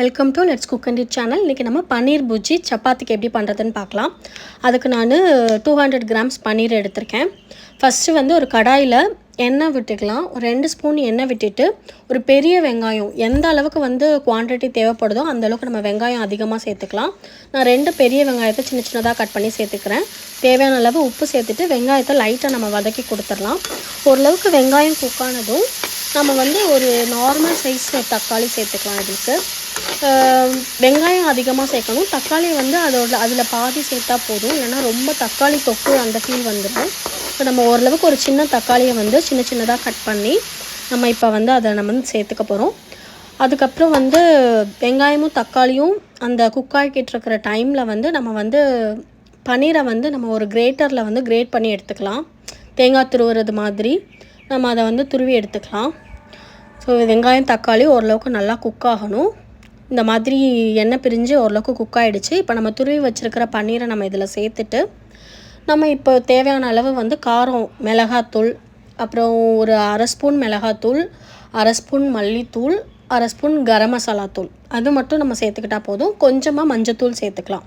Welcome to let's cook and it channel இன்றைக்கி நம்ம பன்னீர் பூஜி சப்பாத்திக்கு எப்படி பண்ணுறதுன்னு பார்க்கலாம். அதுக்கு நான் டூ ஹண்ட்ரட் கிராம்ஸ் பன்னீர் எடுத்திருக்கேன். ஃபஸ்ட்டு வந்து ஒரு கடாயில் எண்ணெய் விட்டுக்கலாம். ஒரு ரெண்டு ஸ்பூன் எண்ணெய் விட்டுட்டு ஒரு பெரிய வெங்காயம். எந்த அளவுக்கு வந்து குவான்டிட்டி தேவைப்படுதோ அந்த அளவுக்கு நம்ம வெங்காயம் அதிகமாக சேர்த்துக்கலாம். நான் ரெண்டு பெரிய வெங்காயத்தை சின்ன சின்னதாக கட் பண்ணி சேர்த்துக்கிறேன். தேவையான அளவு உப்பு சேர்த்துட்டு வெங்காயத்தை லைட்டாக நம்ம வதக்கி கொடுத்துடலாம். ஓரளவுக்கு வெங்காயம் குக்கானதும் நம்ம வந்து ஒரு நார்மல் சைஸ் தக்காளி சேர்த்துக்கலாம் இதுக்கு. வெங்காயம் அதிகமாக சேர்க்கணும். தக்காளி வந்து அதோட அதில் பாதி சேர்த்தா போதும். இல்லைன்னா ரொம்ப தக்காளி தொக்கு அந்த ஃபீல் வந்துடும் இப்போ நம்ம ஓரளவுக்கு ஒரு சின்ன தக்காளியை வந்து சின்ன சின்னதாக கட் பண்ணி நம்ம இப்போ வந்து அதை நம்ம வந்து சேர்த்துக்க போகிறோம் அதுக்கப்புறம் வந்து வெங்காயமும் தக்காளியும் அந்த குக் ஆகிக்கிட்டு இருக்கிற டைமில் வந்து நம்ம வந்து பன்னீரை வந்து நம்ம ஒரு கிரேட்டரில் வந்து கிரேட் பண்ணி எடுத்துக்கலாம். தேங்காய் துருவுறது மாதிரி நம்ம அதை வந்து துருவி எடுத்துக்கலாம். ஸோ வெங்காயம் தக்காளி ஓரளவுக்கு நல்லா குக் ஆகணும். இந்த மாதிரி எண்ணெய் பிரிஞ்சு ஓரளவுக்கு குக் ஆகிடுச்சு இப்போ நம்ம துருவி வச்சுருக்கிற பன்னீரை நம்ம இதில் சேர்த்துட்டு நம்ம இப்போ தேவையான அளவு வந்து காரம் மிளகாத்தூள் அப்புறம் ஒரு அரை ஸ்பூன் மிளகாத்தூள் அரை ஸ்பூன் மல்லித்தூள் அரை ஸ்பூன் கரம் மசாலா தூள். அது மட்டும் நம்ம சேர்த்துக்கிட்டா போதும். கொஞ்சமாக மஞ்சத்தூள் சேர்த்துக்கலாம்.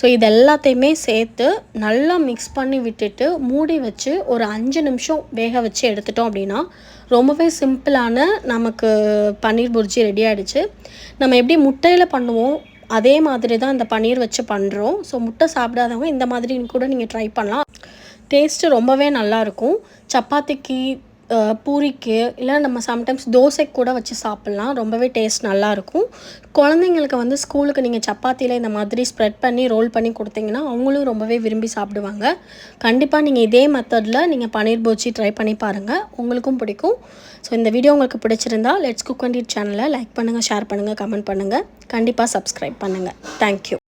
ஸோ இது எல்லாத்தையுமே சேர்த்து நல்லா மிக்ஸ் பண்ணி விட்டுட்டு மூடி வச்சு ஒரு அஞ்சு நிமிஷம் வேக வச்சு எடுத்துட்டோம் அப்படின்னா ரொம்பவே சிம்பிளான நமக்கு பன்னீர் புர்ஜி ரெடி ஆகிடுச்சு நம்ம எப்படி முட்டையில் பண்ணுவோம் அதே மாதிரி தான் இந்த பன்னீர் வச்சு பண்ணுறோம் ஸோ முட்டை சாப்பிடாதவங்க இந்த மாதிரி கூட நீங்கள் ட்ரை பண்ணலாம். டேஸ்ட்டு ரொம்பவே நல்லாயிருக்கும் சப்பாத்திக்கு பூரிக்கு இல்லை நம்ம சம்டைம்ஸ் தோசைக்கு கூட வச்சு சாப்பிட்லாம். ரொம்பவே டேஸ்ட் நல்லாயிருக்கும். குழந்தைங்களுக்கு வந்து ஸ்கூலுக்கு நீங்கள் சப்பாத்தியில் இந்த மாதிரி ஸ்ப்ரெட் பண்ணி ரோல் பண்ணி கொடுத்தீங்கன்னா அவங்களும் ரொம்பவே விரும்பி சாப்பிடுவாங்க. கண்டிப்பாக நீங்கள் இதே மெத்தடில் நீங்கள் பன்னீர் போச்சி ட்ரை பண்ணி பாருங்கள் உங்களுக்கும் பிடிக்கும். ஸோ இந்த வீடியோ உங்களுக்கு பிடிச்சிருந்தா லெட்ஸ் குக் அண்ட் இட் சேனலை லைக் பண்ணுங்கள் ஷேர் பண்ணுங்கள் கமெண்ட் பண்ணுங்கள் கண்டிப்பாக சப்ஸ்கிரைப் பண்ணுங்கள் தேங்க்யூ